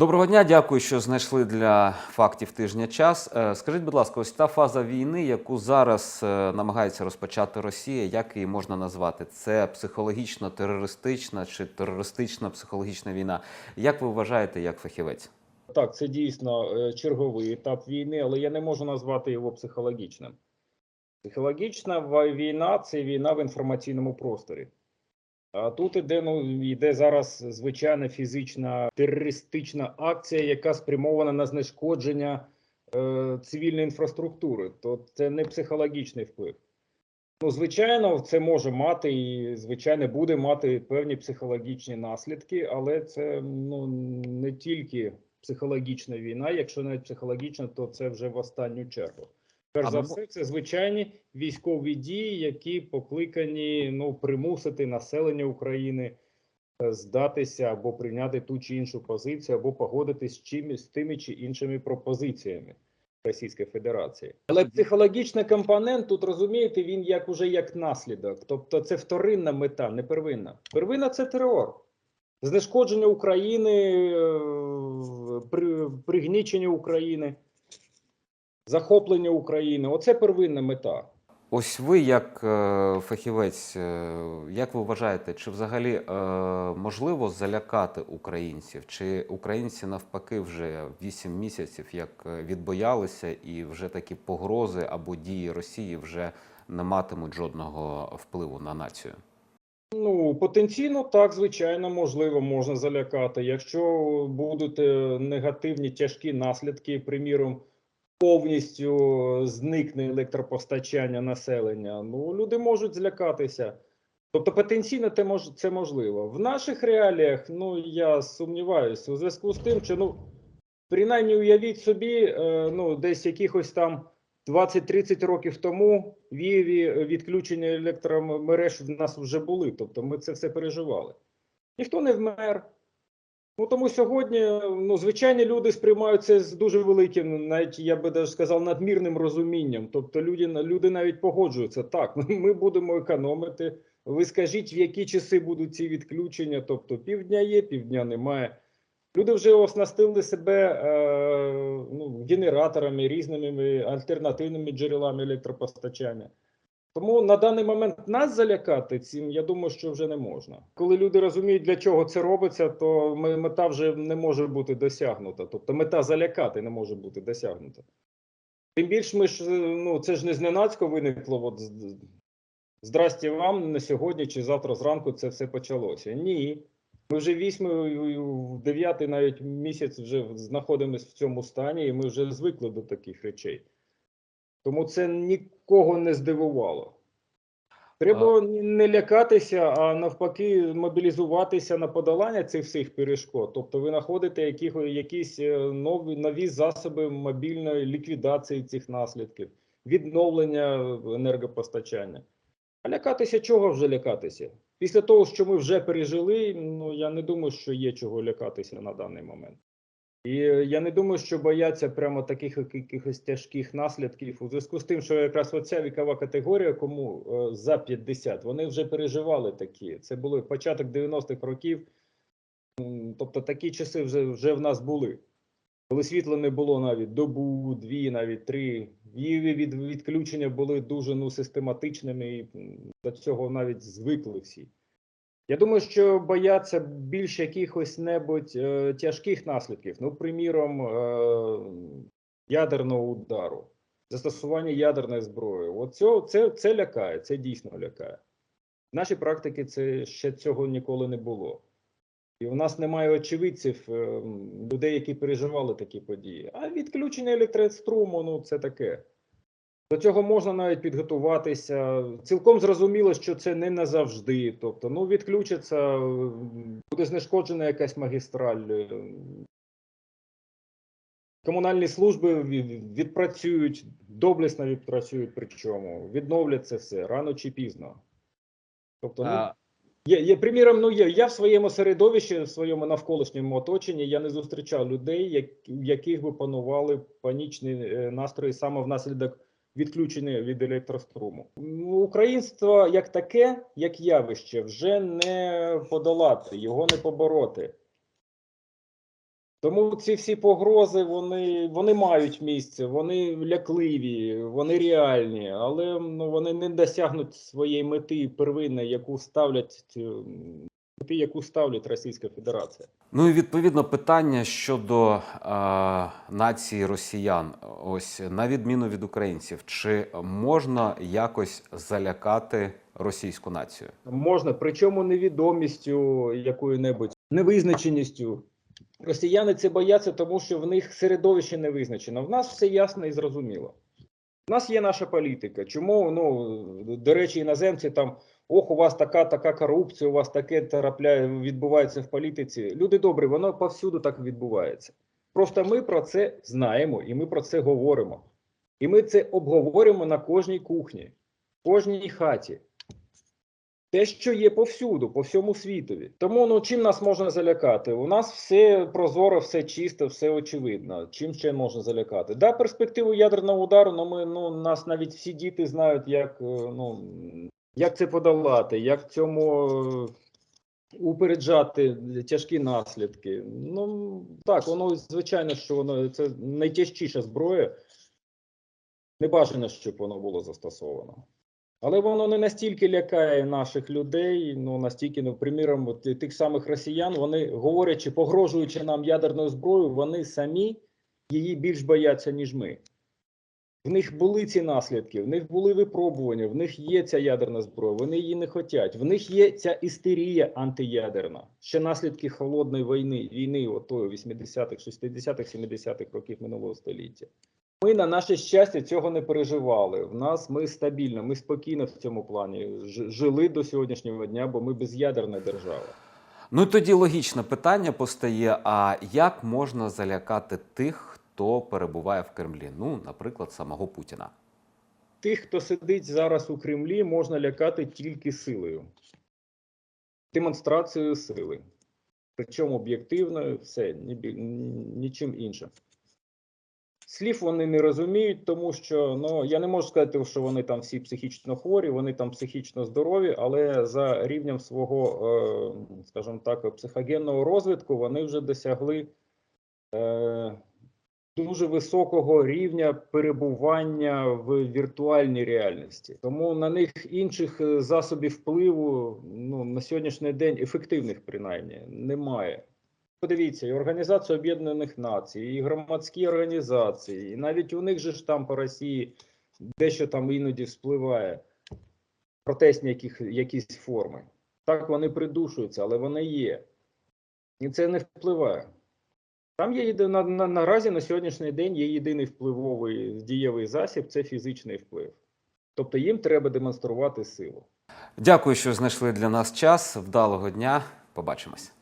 Доброго дня, дякую, що знайшли для фактів тижня час. Е, Скажіть, будь ласка, ось та фаза війни, яку зараз е, намагається розпочати Росія, як її можна назвати? Це психологічно терористична чи терористична психологічна війна? Як ви вважаєте, як фахівець? Так, це дійсно е, черговий етап війни, але я не можу назвати його психологічним. Психологічна війна це війна в інформаційному просторі. А тут іде, ну, йде зараз звичайна фізична терористична акція, яка спрямована на знешкодження е, цивільної інфраструктури. То це не психологічний вплив. Ну, звичайно, це може мати і, звичайно, буде мати певні психологічні наслідки, але це ну, не тільки психологічна війна. Якщо навіть психологічна, то це вже в останню чергу. Перш за все, це звичайні військові дії, які покликані ну, примусити населення України е, здатися або прийняти ту чи іншу позицію, або погодитись з чимось з тими чи іншими пропозиціями Російської Федерації. Але психологічний компонент тут розумієте, він як уже як наслідок. Тобто це вторинна мета, не первинна. Первинна це терор. Знешкодження України, е, при- пригнічення України, захоплення України. Оце первинна мета. Ось ви, як е, фахівець, е, як ви вважаєте, чи взагалі е, можливо залякати українців? Чи українці навпаки вже 8 місяців як відбоялися, і вже такі погрози або дії Росії вже не матимуть жодного впливу на націю? Ну, потенційно, так, звичайно, можливо, можна залякати. Якщо будуть негативні тяжкі наслідки, приміром, повністю зникне електропостачання населення, ну, люди можуть злякатися. Тобто потенційно це, мож, це можливо. В наших реаліях, ну, я сумніваюся, у зв'язку з тим, що, ну, принаймні уявіть собі, е, ну, десь якихось там 20-30 років тому вієві відключення електромереж в нас вже були. Тобто ми це все переживали. Ніхто не вмер. Ну тому сьогодні ну, звичайні люди сприймають це з дуже великим, навіть я би даже сказав, надмірним розумінням. Тобто люди, люди навіть погоджуються. Так, ми будемо економити. Ви скажіть, в які часи будуть ці відключення? Тобто півдня є, півдня немає. Люди вже оснастили себе е, ну, генераторами, різними альтернативними джерелами електропостачання. Тому на даний момент нас залякати цим, я думаю, що вже не можна. Коли люди розуміють, для чого це робиться, то мета вже не може бути досягнута. Тобто мета залякати не може бути досягнута. Тим більше ми ж, ну, це ж не зненацько виникло. От, з- здрасте вам на сьогодні чи завтра зранку це все почалося. Ні. Ми вже вісьмий, дев'ятий навіть місяць вже знаходимося в цьому стані, і ми вже звикли до таких речей. Тому це нікого не здивувало. Треба не лякатися, а навпаки, мобілізуватися на подолання цих всіх перешкод. Тобто, ви знаходите яких, якісь е, нові нові засоби мобільної ліквідації цих наслідків, відновлення енергопостачання. А лякатися чого вже лякатися? Після того, що ми вже пережили, ну я не думаю, що є чого лякатися на даний момент. І е, я не думаю, що бояться прямо таких якихось тяжких наслідків у зв'язку з тим, що якраз оця вікова категорія, кому е, за 50, вони вже переживали такі. Це були початок 90-х років. Тобто такі часи вже, вже в нас були. Коли світла не було навіть добу, дві, навіть три. Її від, відключення були дуже ну, систематичними, і до цього навіть звикли всі. Я думаю, що бояться більш якихось небудь е, тяжких наслідків. Ну, приміром, е, ядерного удару, застосування ядерної зброї. Цього, це, це лякає, це дійсно лякає. В нашій практиці це ще цього ніколи не було. І у нас немає очевидців, е, людей, які переживали такі події. А відключення електроструму, ну це таке. До цього можна навіть підготуватися. Цілком зрозуміло, що це не назавжди. Тобто, ну відключиться, буде знешкоджена якась магістраль. Комунальні служби відпрацюють, доблесно відпрацюють, причому відновлять це все рано чи пізно. Тобто, ну, Є, є приміром, ну є. Я в своєму середовищі, в своєму навколишньому оточенні, я не зустрічав людей, як, яких би панували панічні е, настрої саме внаслідок відключення від електроструму. Українство як таке, як явище, вже не подолати, його не побороти. Тому ці всі погрози вони, вони мають місце, вони лякливі, вони реальні, але ну, вони не досягнуть своєї мети первинної, яку ставлять яку ставлять Російська Федерація. Ну і відповідно питання щодо е, нації росіян. Ось на відміну від українців, чи можна якось залякати російську націю? Можна, причому невідомістю якою-небудь, невизначеністю. Росіяни це бояться, тому що в них середовище не визначено. В нас все ясно і зрозуміло. У нас є наша політика. Чому, ну, до речі, іноземці там, ох, у вас така, така корупція, у вас таке трапляє, відбувається в політиці. Люди добрі, воно повсюду так відбувається. Просто ми про це знаємо і ми про це говоримо. І ми це обговорюємо на кожній кухні, кожній хаті. Те, що є повсюду, по всьому світові. Тому ну чим нас можна залякати? У нас все прозоро, все чисто, все очевидно. Чим ще можна залякати? Да, перспективу ядерного удару, ну ми ну нас навіть всі діти знають, як е, ну як це подолати, як цьому е, упереджати тяжкі наслідки. Ну так, воно звичайно, що воно це найтяжчіша зброя. Не бажано, щоб воно було застосовано. Але воно не настільки лякає наших людей, ну настільки, ну, приміром, тих самих росіян, вони говорячи, погрожуючи нам ядерною зброєю, вони самі її більш бояться, ніж ми. В них були ці наслідки, в них були випробування, в них є ця ядерна зброя, вони її не хочуть. В них є ця істерія антиядерна, ще наслідки холодної війни, війни отої 80-х, 60-х, 70-х років минулого століття. Ми на наше щастя цього не переживали. В нас ми стабільно, ми спокійно в цьому плані жили до сьогоднішнього дня, бо ми без'ядерна держава. Ну і тоді логічне питання постає: а як можна залякати тих, хто перебуває в Кремлі? Ну, наприклад, самого Путіна. Тих, хто сидить зараз у Кремлі, можна лякати тільки силою, демонстрацією сили. Причому об'єктивною, все, нічим іншим. Слів вони не розуміють, тому що ну я не можу сказати, що вони там всі психічно хворі, вони там психічно здорові, але за рівнем свого, е, скажімо так, психогенного розвитку вони вже досягли е, дуже високого рівня перебування в віртуальній реальності. Тому на них інших е, засобів впливу ну, на сьогоднішній день ефективних принаймні немає. Подивіться, і Організація Об'єднаних Націй, і громадські організації, і навіть у них же ж там по Росії дещо там іноді вспливає протестні яких, якісь форми. Так вони придушуються, але вони є. І це не впливає. Там є на, на, наразі на сьогоднішній день є єдиний впливовий дієвий засіб це фізичний вплив. Тобто їм треба демонструвати силу. Дякую, що знайшли для нас час. Вдалого дня. Побачимось.